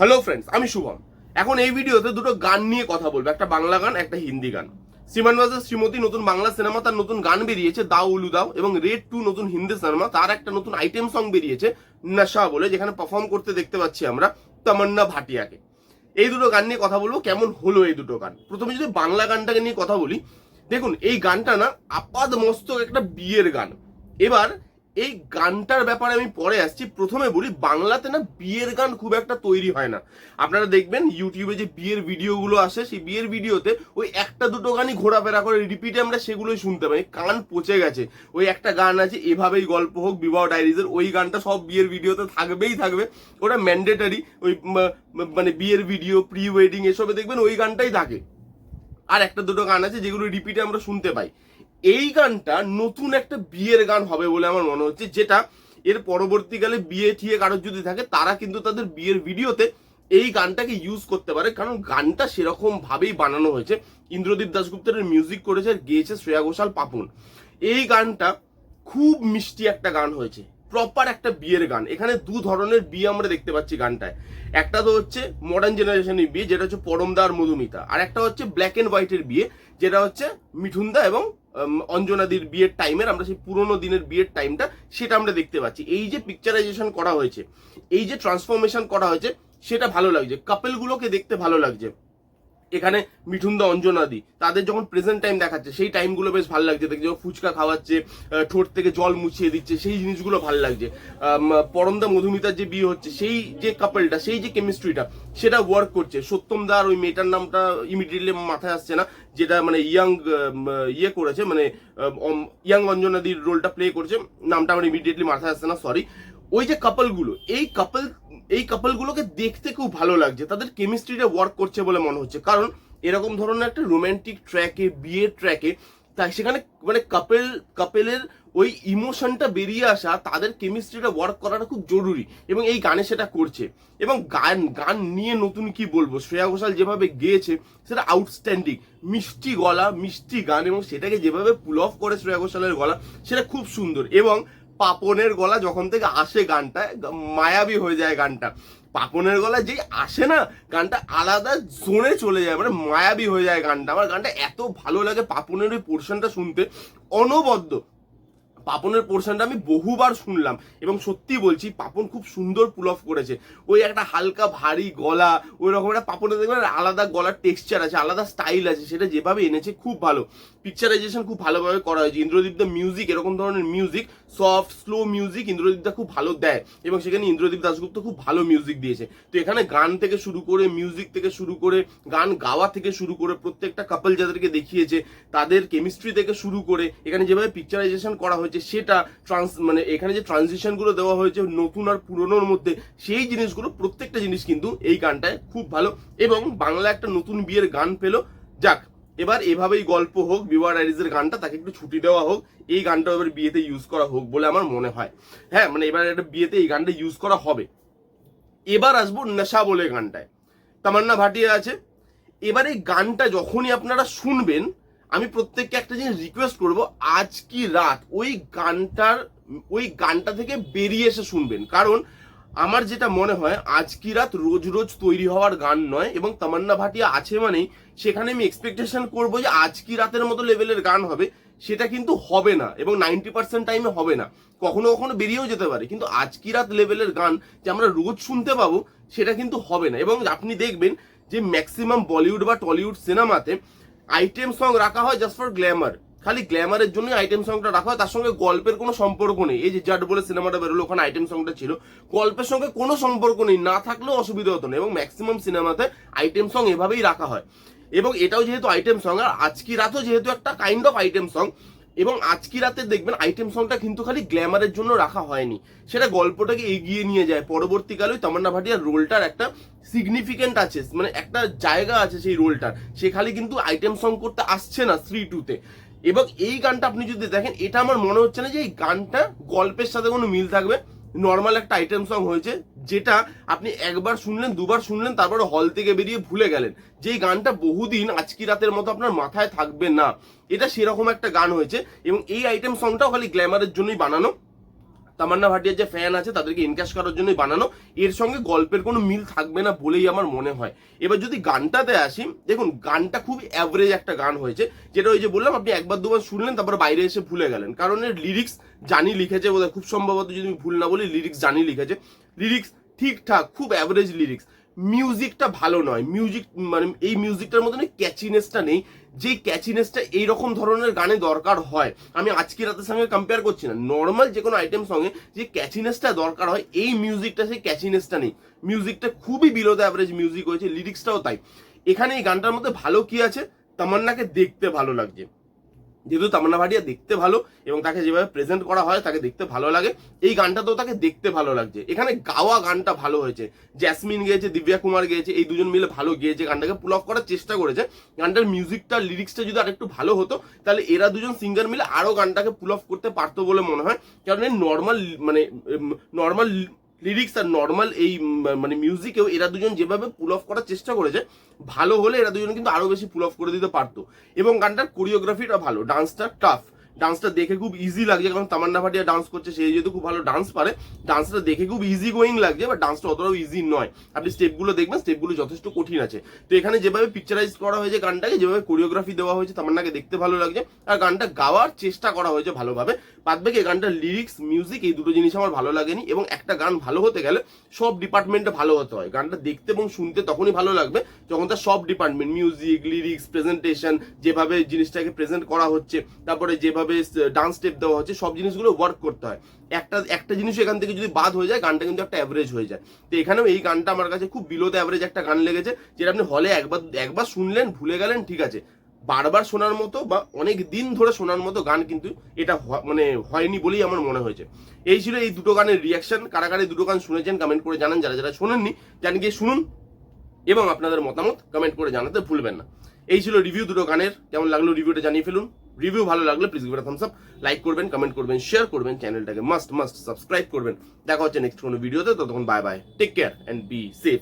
Hello friends আমি শুভম। এখন এই ভিডিওতে দুটো গান নিয়ে কথা বলব। একটা বাংলা গান, একটা হিন্দি গান। শ্রীমান বাজার শ্রীমতী নতুন বাংলা সিনেমা, তার নতুন গান বেরিয়েছে দাও উলু দাও এবং রেড টু নতুন হিন্দি সিনেমা, তার একটা নতুন আইটেম সং বেরিয়েছে নশা বলে, যেখানে পারফর্ম করতে দেখতে পাচ্ছি আমরা তামান্না ভাটিয়াকে। এই দুটো গান নিয়ে কথা বলব, কেমন হলো এই দুটো গান? প্রথমে যদি বাংলা গানটাকে নিয়ে কথা বলি, দেখুন, এই গানটা না আপাদ মস্তক একটা বিয়ের গান। এবার এই গানটার ব্যাপারে আমি পরে আসছি। প্রথমে বলি, বাংলাতে না বিয়ের গান খুব একটা তৈরি হয় না। আপনারা দেখবেন ইউটিউবে যে বিয়ের ভিডিওগুলো আসে, সেই বিয়ের ভিডিওতে ওই একটা দুটো গানই ঘোরাফেরা করে, রিপিটে আমরা সেগুলোই শুনতে পাই। কান পচে গেছে। ওই একটা গান আছে, এভাবেই গল্প হোক, বিবাহ ডায়েরিজের ওই গানটা সব বিয়ের ভিডিওতে থাকবেই থাকবে। ওটা ম্যান্ডেটারি, ওই মানে বিয়ের ভিডিও প্রি ওয়েডিং এসবে দেখবেন ওই গানটাই থাকে। আর একটা দুটো গান আছে, যেগুলো রিপিটে আমরা শুনতে পাই। এই গানটা নতুন একটা বিয়ের গান হবে বলে আমার মনে হচ্ছে, যেটা এর পরবর্তীকালে বিয়ে ঠিয়ে কারোর যদি থাকে, তারা কিন্তু তাদের বিয়ের ভিডিওতে এই গানটাকে ইউজ করতে পারে। কারণ গানটা সেরকম ভাবেই বানানো হয়েছে। ইন্দ্রদীপ দাশগুপ্তের মিউজিক করেছে আর গেয়েছে শ্রেয়া ঘোষাল পাপন। এই গানটা খুব মিষ্টি একটা গান হয়েছে। প্রপার একটা বিয়ের গান। এখানে দু ধরনের বিয়ে আমরা দেখতে পাচ্ছি গানটায়। একটা তো হচ্ছে মডার্ন জেনারেশনের বিয়ে, যেটা হচ্ছে পরমদা আর মধুমিতা। আর একটা হচ্ছে ব্ল্যাক অ্যান্ড হোয়াইটের বিয়ে, যেটা হচ্ছে মিঠুনদা এবং অঞ্জনাদির বিয়ের টাইমের আমরা সেই পুরনো দিনের বিয়ের টাইমটা সেটা আমরা দেখতে পাচ্ছি। এই যে পিকচারাইজেশন করা হয়েছে, এই যে ট্রান্সফরমেশন করা হয়েছে, সেটা ভালো লাগছে। কাপেলগুলোকে দেখতে ভালো লাগছে। এখানে মিঠুনদা, অঞ্জনাদি, তাদের যখন প্রেজেন্ট টাইম দেখাচ্ছে, সেই টাইমগুলো বেশ ভালো লাগছে। দেখছি ফুচকা খাওয়াচ্ছে ঠোঁট থেকে জল মুছিয়ে দিচ্ছে, সেই জিনিসগুলো ভালো লাগছে। পরমদা, মধুমিতার যে বিয়ে হচ্ছে, সেই যে কাপলটা সেই যে কেমিস্ট্রিটা সেটা ওয়ার্ক করছে। সত্যম দা আর ওই মেয়েটার নামটা ইমিডিয়েটলি মাথায় আসছে না, যেটা মানে ইয়াং ইয়ে করেছে মানে ইয়াং অঞ্জনাদির রোলটা প্লে করছে। নামটা আমার ইমিডিয়েটলি মাথায় আসছে না সরি ওই যে কাপলগুলো এই কাপল এই কাপলগুলোকে দেখতে খুব ভালো লাগছে। তাদের কেমিস্ট্রিটা ওয়ার্ক করছে বলে মনে হচ্ছে। কারণ এরকম ধরনের একটা রোমান্টিক ট্র্যাকে বিয়ের ট্র্যাকে তাই সেখানে মানে কাপেল কাপেলের ওই ইমোশনটা বেরিয়ে আসা, তাদের কেমিস্ট্রিটা ওয়ার্ক করাটা খুব জরুরি। এবং এই গানে সেটা করছে। এবং গান গান নিয়ে নতুন কি বলব? শ্রেয়া ঘোষাল যেভাবে গেয়েছে, সেটা আউটস্ট্যান্ডিং মিষ্টি গলা, মিষ্টি গান, এবং সেটাকে যেভাবে পুল অফ করে শ্রেয়া ঘোষালের গলা, সেটা খুব সুন্দর। এবং পাপনের গলা যখন থেকে আসে গানটা, মায়াবী হয়ে যায় গানটা। পাপনের গলা যেই আসে না, গানটা আলাদা জোনে চলে যায় মানে মায়াবী হয়ে যায় গানটা। আমার গানটা এত ভালো লাগে পাপনের ওই পোর্শনটা শুনতে, অনবদ্য। পাপনের পোর্শনটা আমি বহুবার শুনলাম এবং সত্যি বলছি, পাপন খুব সুন্দর পুল অফ করেছে। ওই একটা হালকা ভারী গলা, ওই রকম একটা পাপনের দেখবেন আলাদা গলার টেক্সচার আছে, আলাদা স্টাইল আছে, সেটা যেভাবে এনেছে খুব ভালো। পিকচারাইজেশন খুব ভালোভাবে করা হয়েছে। ইন্দ্রদীপ দ্য মিউজিক এরকম ধরনের music soft, slow music Indradip দা খুব ভালো দেয় এবং সেখানে ইন্দ্রদীপ দাশগুপ্ত খুব ভালো মিউজিক দিয়েছে। তো এখানে গান থেকে শুরু করে মিউজিক থেকে শুরু করে, গান গাওয়া থেকে শুরু করে প্রত্যেকটা কাপল যাদেরকে দেখিয়েছে, তাদের কেমিস্ট্রি থেকে শুরু করে, এখানে যেভাবে পিকচারাইজেশন করা হয়েছে, সেটা ট্রান্স মানে এখানে যে ট্রানজিশনগুলো দেওয়া হয়েছে নতুন আর পুরনোর মধ্যে, সেই জিনিসগুলো প্রত্যেকটা জিনিস কিন্তু এই গানটায় খুব ভালো এবং বাংলা একটা নতুন বিয়ের গান পেল। যাক এবার এভাবেই গল্প হোক, বিবাহ ডায়েরিজের গানটা, তাকে একটু ছুটি দেওয়া হোক, এই গানটা এবার বিয়েতে ইউজ করা হোক বলে আমার মনে হয়। হ্যাঁ মানে এবার একটা বিয়েতে এই গানটা ইউজ করা হবে। এবার আসব নেশা বলে গানটায়। তামান্না ভাটিয়া আছে। এবার এই গানটা যখনই আপনারা শুনবেন, আমি প্রত্যেককে একটা জিনিস রিকোয়েস্ট করব, আজ কি রাত? ওই গানটার, ওই গানটা থেকে বেরিয়ে এসে শুনবেন। কারণ আমার যেটা মনে হয় আজ কি রাত রোজ রোজ তৈরি হওয়ার গান নয় এবং তামান্না ভাটিয়া আছে মানেই সেখানে আমি এক্সপেকটেশন করব যে আজ কি রাতের মতো লেভেলের গান হবে, সেটা কিন্তু হবে না এবং নাইনটি পার্সেন্ট টাইমে হবে না। কখনো কখনো বেরিয়েও যেতে পারে, কিন্তু আজ কি রাত লেভেলের গান যে আমরা রোজ শুনতে পাবো, সেটা কিন্তু হবে না। এবং আপনি দেখবেন যে ম্যাক্সিমাম বলিউড বা টলিউড সিনেমাতে আইটেম সং রাখা হয় জাস্ট ফর গ্ল্যামার খালি গ্ল্যামারের জন্যই আইটেম সংটা রাখা হয়, তার সঙ্গে গল্পের কোনো সম্পর্ক নেই। এই যে জাট বলে সিনেমাটা বেরোলো, ওখানে আইটেম সংটা ছিল। গল্পের সঙ্গে কোনো সম্পর্ক নেই, না থাকলেও অসুবিধা হতো না এবং ম্যাক্সিমাম সিনেমাতে আইটেম সং এভাবেই রাখা হয়। এবং এটাও যেহেতু আইটেম সং আর আজকি রাতও যেহেতু একটা কাইন্ড অফ আইটেম সং এবং আজকি রাতে দেখবেন আইটেম সংটা কিন্তু খালি গ্ল্যামারের জন্য রাখা হয়নি। সেটা গল্পটাকে এগিয়ে নিয়ে যায়। পরবর্তীকালে তামান্না ভাটিয়ার রোলটার একটা সিগনিফিকেন্ট আছে মানে একটা জায়গা আছে সেই রোলটার। সে খালি কিন্তু আইটেম সং করতে আসছে না স্ত্রী টুতে এবং এই গানটা আপনি যদি দেখেন, এটা আমার মনে হচ্ছে না যে এই গানটা গল্পের সাথে কোনো মিল থাকবে। নর্মাল একটা আইটেম সং হয়েছে, যেটা আপনি একবার শুনলেন, দুবার শুনলেন, তারপর হল থেকে বেরিয়ে ভুলে গেলেন। যে এই গানটা বহুদিন আজকি রাতের মতো আপনার মাথায় থাকবে না। এটা সেরকম একটা গান হয়েছে এবং এই আইটেম সংটাও খালি গ্ল্যামারের জন্যই বানানো। তামান্না ভাটিয়ার যে ফ্যান আছে, তাদেরকে ইনক্যাশ করার জন্যই বানানো। এর সঙ্গে গল্পের কোনো মিল থাকবে না বলেই আমার মনে হয়। এবার যদি গানটাতে আসি, দেখুন, গানটা খুব অ্যাভারেজ একটা গান হয়েছে, যেটা ওই যে বললাম, আপনি একবার দুবার শুনলেন, তারপর বাইরে এসে ভুলে গেলেন। কারণ এর লিরিক্স জানি লিখেছে বোধহয়, খুব সম্ভবত যদি ভুল না বলি লিরিক্স জানি লিখেছে। লিরিক্স ঠিকঠাক, খুব অ্যাভারেজ লিরিক্স মিউজিকটা ভালো নয়। মিউজিক মানে এই মিউজিকটার মধ্যে ক্যাচিনেসটা নেই। যে ক্যাচিনেসটা এইরকম ধরনের গানে দরকার হয়, আমি আজকে রাতের সঙ্গে কম্পেয়ার করছি না। নর্মাল যে কোনো আইটেম সঙ্গে যে ক্যাচিনেসটা দরকার হয়, এই মিউজিকটা সেই ক্যাচিনেসটা নেই। মিউজিকটা খুবই বিলো দ্য অ্যাভারেজ মিউজিক হয়েছে লিরিক্সটাও তাই। এখানে এই গানটার মধ্যে ভালো কি আছে? তামান্নাকে দেখতে ভালো লাগছে। যেহেতু তামান্না ভাটিয়া দেখতে ভালো এবং তাকে যেভাবে প্রেজেন্ট করা হয় তাকে দেখতে ভালো লাগে। এই গানটাতেও তাকে দেখতে ভালো লাগছে। এখানে গাওয়া গানটা ভালো হয়েছে। জ্যাসমিন গেয়েছে দিব্যা কুমার গেয়েছে, এই দুজন মিলে ভালো গেয়েছে। গানটাকে পুল অফ করার চেষ্টা করেছে। গানটার মিউজিকটা লিরিক্সটা যদি আরেকটু ভালো হতো, তাহলে এরা দুজন সিঙ্গার মিলে আরও গানটাকে পুল অফ করতে পারতো বলে মনে হয়। কারণ নর্মাল মানে নর্মাল লিরিক্স আর নর্মাল এই মানে মিউজিকেও এরা দুজন যেভাবে পুল অফ করার চেষ্টা করেছে, ভালো হলে এরা দুজন কিন্তু আরও বেশি পুল অফ করে দিতে পারতো। এবং গানটার কোরিওগ্রাফিটা ভালো ডান্সটা টাফ ডান্সটা দেখে খুব ইজি লাগছে, কারণ তামান্না ভাটিয়া ডান্স করছে, সে যেহেতু খুব ভালো ডান্স পারে ডান্সটা দেখে খুব ইজি গোয়িং লাগছে বাট ডান্সটা অতটাও ইজি নয়। আপনি স্টেপগুলো দেখবেন স্টেপগুলো যথেষ্ট কঠিন আছে। তো এখানে যেভাবে পিকচারাইজ করা হয়েছে গানটাকে, যেভাবে কোরিওগ্রাফি দেওয়া হয়েছে, তামান্নাকে দেখতে ভালো লাগছে। আর গানটা গাওয়ার চেষ্টা করা হয়েছে ভালোভাবে। বাদ বাকি গানটার লিরিক্স মিউজিক এই দুটো জিনিস আমার ভালো লাগেনি, এবং একটা গান ভালো হতে গেলে সব ডিপার্টমেন্টে ভালো হতে হয়। গানটা দেখতে এবং শুনতে তখনই ভালো লাগবে, যখন তার সব ডিপার্টমেন্ট মিউজিক লিরিক্স প্রেজেন্টেশন যেভাবে জিনিসটাকে প্রেজেন্ট করা হচ্ছে, তারপরে যেভাবে ডান্স স্টেপ দেওয়া হচ্ছে, সব জিনিসগুলো ওয়ার্ক করতে হয়। একটা একটা জিনিস এখান থেকে যদি বাদ হয়ে যায়, গানটা কিন্তু একটা অ্যাভারেজ হয়ে যায়। তো এখানেও এই গানটা আমার কাছে খুব বিলো অ্যাভারেজ একটা গান লেগেছে, যেটা আপনি হলে একবার একবার শুনলেন, ভুলে গেলেন, ঠিক আছে। বারবার শোনার মতো বা অনেক দিন ধরে শোনার মতো গান কিন্তু এটা মানে হয়নি বলেই আমার মনে হয়েছে। এই ছিল এই দুটো গানের রিয়াকশন কারা কারা দুটো গান শুনেছেন কমেন্ট করে জানান। যারা যারা শোনেননি জান গিয়ে শুনুন এবং আপনাদের মতামত কমেন্ট করে জানাতে ভুলবেন না। এই ছিল রিভিউ দুটো গানের। কেমন লাগল রিভিউটা জানিয়ে ফেলুন। রিভিউ ভালো লাগলে please give thumbs up like করবেন কমেন্ট করবেন শেয়ার করবেন চ্যানেলটাকে মাস্ট মাস্ট সাবস্ক্রাইব করবেন। দেখা হচ্ছে নেক্সট কোনো ভিডিওতে ততক্ষণ bye bye take care and be safe